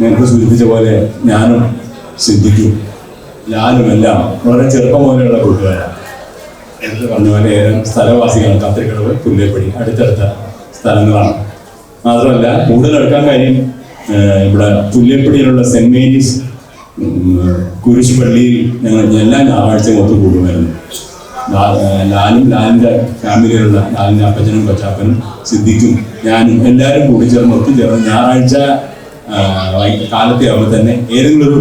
നേരത്തെ സൂചിപ്പിച്ച പോലെ ഞാനും സിദ്ധിക്കും. ലാലും എല്ലാം വളരെ ചെറുപ്പം പോലെയുള്ള കൂട്ടുകാരാണ്. നേരത്തെ പറഞ്ഞ പോലെ ഏറെ സ്ഥലവാസികളാണ്. കത്തിരിക്കടവ് പുല്ലേപ്പടി. അടുത്തടുത്ത സ്ഥലങ്ങളാണ്. മാത്രമല്ല കൂടുതൽ എടുക്കാൻ കാര്യം ഇവിടെ പുല്ലേപ്പടിയിലുള്ള സെന്റ് മേരീസ് കുരിശുപള്ളിയിൽ കുരിശ് പള്ളിയിൽ ഞങ്ങൾ എല്ലാ ഞായറാഴ്ചയും ഒത്തു കൂടുമായിരുന്നു. ലാലും ലാലിന്റെ ഫാമിലിയിലുള്ള ലാലിന്റെ അപ്പച്ചനും കൊച്ചാപ്പനും സിദ്ദിഖും ഞാനും എല്ലാവരും കൂടി ചേർന്ന് ഒത്തുചേർന്ന് ഞായറാഴ്ച ആഹ്, വൈ- കാലത്തെ ആവുമ്പോൾ തന്നെ ഏതെങ്കിലും ഒരു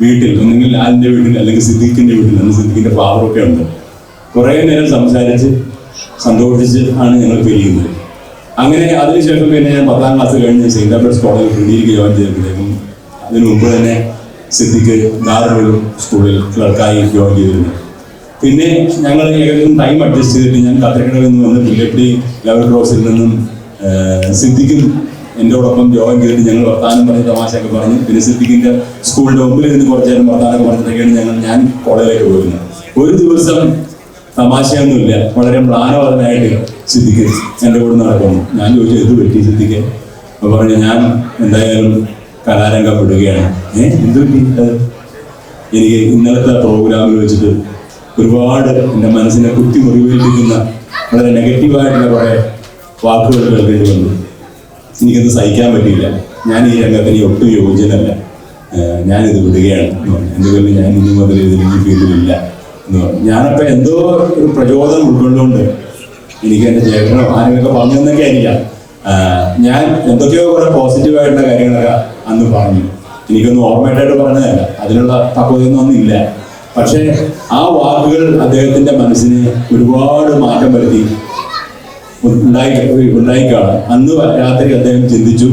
വീട്ടിൽ ഒന്നെങ്കിൽ ലാലിന്റെ വീട്ടിൽ അല്ലെങ്കിൽ സിദ്ദീഖിന്റെ വീട്ടിൽ അല്ലെങ്കിൽ സിദ്ദീഖിന്റെ ഫാദറൊക്കെ ഉണ്ട്. കുറേ നേരം സംസാരിച്ച് സന്തോഷിച്ച് ആണ് ഞങ്ങൾ പിരിയുന്നത് അങ്ങനെ അതിനുശേഷം പിന്നെ ഞാൻ പത്താം ക്ലാസ് കഴിഞ്ഞ് സെയിന്റ് ആൽബർട്ട്സ് കോളേജിൽ ഡിഗ്രിക്ക് ജോയിൻ ചെയ്തപ്പോഴേക്കും അതിനു മുമ്പ് തന്നെ സിദ്ദിഖ് ദാറുൽ സ്കൂളിൽ ക്ലർക്കായി ജോയിൻ ചെയ്തിരുന്നു. പിന്നെ ഞങ്ങൾ ഏകദേശം ടൈം അഡ്ജസ്റ്റ് ചെയ്തിട്ട് ഞാൻ കത്തരക്കടയിൽ നിന്ന് വന്ന് പുല്ലപ്പടി ലെവൽ ക്രോസിൽ നിന്നും സിദ്ദിഖും എന്നോടൊപ്പം ജോയിൻ ചെയ്തിട്ട് ഞങ്ങൾ വർത്താനം പറഞ്ഞ് തമാശയൊക്കെ പറഞ്ഞ് പിന്നെ സിദ്ദിഖിന്റെ സ്കൂളിന്റെ മുമ്പിൽ നിന്ന് കുറച്ച് നേരം വർത്താനൊക്കെ പറഞ്ഞിട്ടൊക്കെയാണ് ഞങ്ങൾ ഞാൻ കോളേജിലേക്ക് പോയിരുന്നത്. ഒരു ദിവസം തമാശയൊന്നുമില്ല. വളരെ മ്ലാനവതനായിട്ട് സിദ്ദിഖ് എന്റെ കൂടെ നടക്കുന്നു. ഞാൻ ചോദിച്ചു എന്ത് പറ്റി സിദ്ദിഖ്? അപ്പൊ പറഞ്ഞു ഞാൻ എന്തായാലും കലാരംഗം വിടുകയാണ് ഏഹ് എന്ത് പറ്റി എനിക്ക് ഇന്നലത്തെ പ്രോഗ്രാമിൽ വെച്ചിട്ട് ഒരുപാട് എന്റെ മനസ്സിനെ കുത്തി മുറിവേൽപ്പിക്കുന്ന വളരെ നെഗറ്റീവായിട്ടുള്ള കുറേ വാക്കുകൾ കേൾക്കേണ്ടി വന്നു. എനിക്കത് സഹിക്കാൻ പറ്റിയില്ല. ഞാൻ ഈ രംഗത്തിന് ഒട്ടും യോഗ്യനല്ല ഞാനിത് വിടുകയാണ്. എന്തുകൊണ്ട് ഞാൻ ഇനി മുതൽ ഇതിൽ ഈ ഫീൽഡിലില്ല എന്ന് പറഞ്ഞു ഞാനപ്പോൾ എന്തോ ഒരു പ്രചോദനം ഉൾക്കൊണ്ടുകൊണ്ട് എനിക്ക് എന്റെ ചേട്ടനോ ആരെങ്കിലൊക്കെ പറഞ്ഞെന്നൊക്കെ ആയിരിക്കാം. ഞാൻ എന്തൊക്കെയോ കുറെ പോസിറ്റീവായിട്ടുള്ള കാര്യങ്ങളൊക്കെ അന്ന് പറഞ്ഞു. എനിക്കൊന്നും ഓർമ്മയായിട്ടായിട്ട് പറഞ്ഞതല്ല. അതിനുള്ള പക്വതയൊന്നും ഒന്നില്ല പക്ഷേ ആ വാക്കുകൾ അദ്ദേഹത്തിന്റെ മനസ്സിന് ഒരുപാട് മാറ്റം വരുത്തി. ഉണ്ടായി ഉണ്ടായിക്കാണ്. അന്ന് രാത്രി അദ്ദേഹം ചിന്തിച്ചു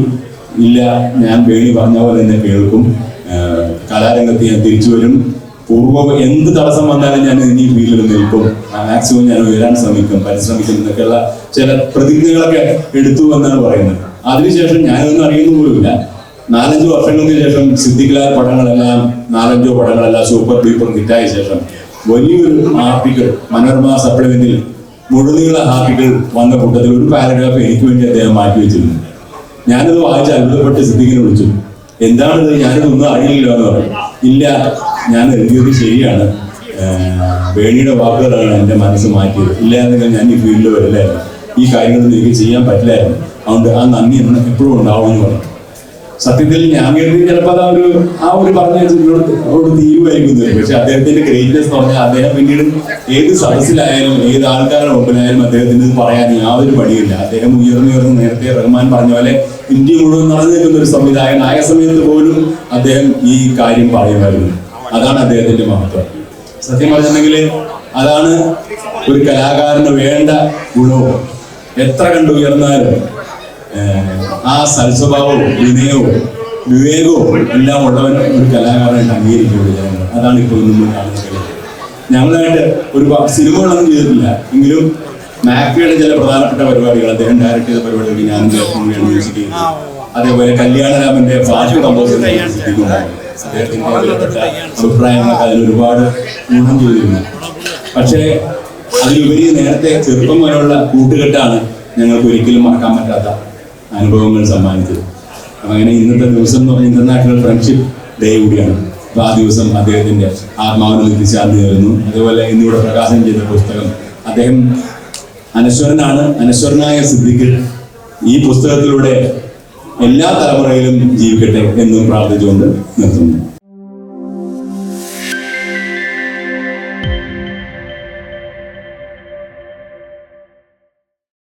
ഇല്ല ഞാൻ വേണി പറഞ്ഞ പോലെ തന്നെ കേൾക്കും. കലാരംഗത്ത് ഞാൻ തിരിച്ചു വരും. പൂർവം എന്ത് തടസ്സം വന്നാലും ഞാൻ ഇനി വീട്ടിൽ നിൽക്കും. മാക്സിമം ഞാൻ ഉയരാൻ ശ്രമിക്കും പരിശ്രമിക്കും എന്നൊക്കെയുള്ള ചില പ്രതിജ്ഞകളൊക്കെ എടുത്തു എന്നാണ് പറയുന്നത്. അതിനുശേഷം ഞാനൊന്നും അറിയുന്ന പോലുമില്ല. നാലഞ്ചു വർഷങ്ങൾക്ക് ശേഷം സിദ്ധിക്കലായ പടങ്ങളെല്ലാം നാലഞ്ചോ പടങ്ങളെല്ലാം സൂപ്പർ ഡൂപ്പർ ഹിറ്റായ ശേഷം വലിയൊരു ആർട്ടിക്കൽ മനോരമ സപ്ലിമെന്റിൽ മുഴുനീള ആർട്ടിക്കിൾ വന്ന കൂട്ടത്തിൽ ഒരു പാരഗ്രാഫ് എനിക്ക് വേണ്ടി അദ്ദേഹം മാറ്റി വെച്ചിരുന്നു. ഞാനത് വായിച്ച് അത്ഭുതപ്പെട്ട് സിദ്ദിഖിനെ വിളിച്ചു. എന്താണിത്? ഞാനിതൊന്നും അറിയില്ല എന്ന് പറഞ്ഞു. ഇല്ല ഞാൻ എഴുതിയത് ശരിയാണ്. വേണിയുടെ വാക്കുകളാണ് എന്റെ മനസ്സ് മാറ്റിയത്. ഇല്ലായിരുന്നെങ്കിൽ ഞാൻ ഈ ഫീൽഡിൽ വരില്ലായിരുന്നു. ഈ കാര്യങ്ങളൊന്നും എനിക്ക് ചെയ്യാൻ പറ്റില്ലായിരുന്നു. അതുകൊണ്ട് ആ നന്ദി എപ്പോഴും ഉണ്ടാവുമെന്ന് പറഞ്ഞു. സത്യത്തിൽ ഞാൻ കരുതി ചിലപ്പോൾ അത് ഒരു ആ ഒരു പറഞ്ഞ അവരോട് തീരുമായിരിക്കുന്നു പക്ഷെ അദ്ദേഹത്തിന്റെ ഗ്രേറ്റ്നെസ് പറഞ്ഞാൽ അദ്ദേഹം പിന്നീട് ഏത് സദസ്സിലായാലും ഏത് ആൾക്കാരുടെ മുമ്പിലായാലും അദ്ദേഹത്തിന് പറയാൻ യാതൊരു വഴിയില്ല അദ്ദേഹം ഉയർന്നുയർന്ന് നേരത്തെ റഹ്മാൻ പറഞ്ഞ പോലെ ഇന്ത്യ മുഴുവൻ നടന്നു നിൽക്കുന്ന ഒരു സംവിധായകൻ ആയ സമയത്ത് പോലും അദ്ദേഹം ഈ കാര്യം പറയുമായിരുന്നു. അതാണ് അദ്ദേഹത്തിന്റെ മഹത്വം. സത്യം പറഞ്ഞിട്ടുണ്ടെങ്കിൽ അതാണ് ഒരു കലാകാരന് വേണ്ട ഗുണവും. എത്ര കണ്ട് ഉയർന്നാലും ഏഹ്, ആ സൽസ്വഭാവവും വിനയവും വിവേകവും എല്ലാം ഉള്ളവൻ ഒരു കലാകാരനായിട്ട് അംഗീകരിക്കുന്നത് ജനങ്ങൾ അതാണ് ഇപ്പോൾ നമ്മൾ കാണുന്നത് ഞങ്ങളായിട്ട് ഒരു സിനിമകളൊന്നും ചെയ്തിട്ടില്ല. എങ്കിലും മാക്രിയുടെ ചില പ്രധാനപ്പെട്ട പരിപാടികൾ അദ്ദേഹം ഡയറക്ട് ചെയ്ത പരിപാടികൾ ഞാൻ മ്യൂസിക് ചെയ്തു അതേപോലെ കല്യാണരാമന്റെ ഭാഷ കമ്പോസ് അദ്ദേഹത്തിന്റെ അഭിപ്രായങ്ങളൊക്കെ അതിൽ ഒരുപാട് ഗുണം ചെയ്തിരുന്നു. പക്ഷേ അതിലുപരി നേരത്തെ ചെറുപ്പം വരെയുള്ള കൂട്ടുകെട്ടാണ് ഞങ്ങൾക്ക് ഒരിക്കലും മറക്കാൻ പറ്റാത്ത അനുഭവങ്ങൾ സമ്മാനിച്ചത് അങ്ങനെ ഇന്നത്തെ ദിവസം എന്ന് പറഞ്ഞാൽ ഇന്റർനാഷണൽ ഫ്രണ്ട്ഷിപ്പ് ഡേ കൂടിയാണ്. അപ്പൊ ആ ദിവസം അദ്ദേഹത്തിന്റെ ആത്മാവിനെ നിത്യശാന്തി നേരുന്നു അതേപോലെ ഇന്നിവിടെ പ്രകാശനം ചെയ്ത പുസ്തകം. അദ്ദേഹം അനശ്വരനാണ്. അനശ്വരനായ സിദ്ധിക്ക് ഈ പുസ്തകത്തിലൂടെ എല്ലാ തലമുറയിലും ജീവിക്കട്ടെ എന്നും പ്രാർത്ഥിച്ചുകൊണ്ട് നിർത്തുന്നു.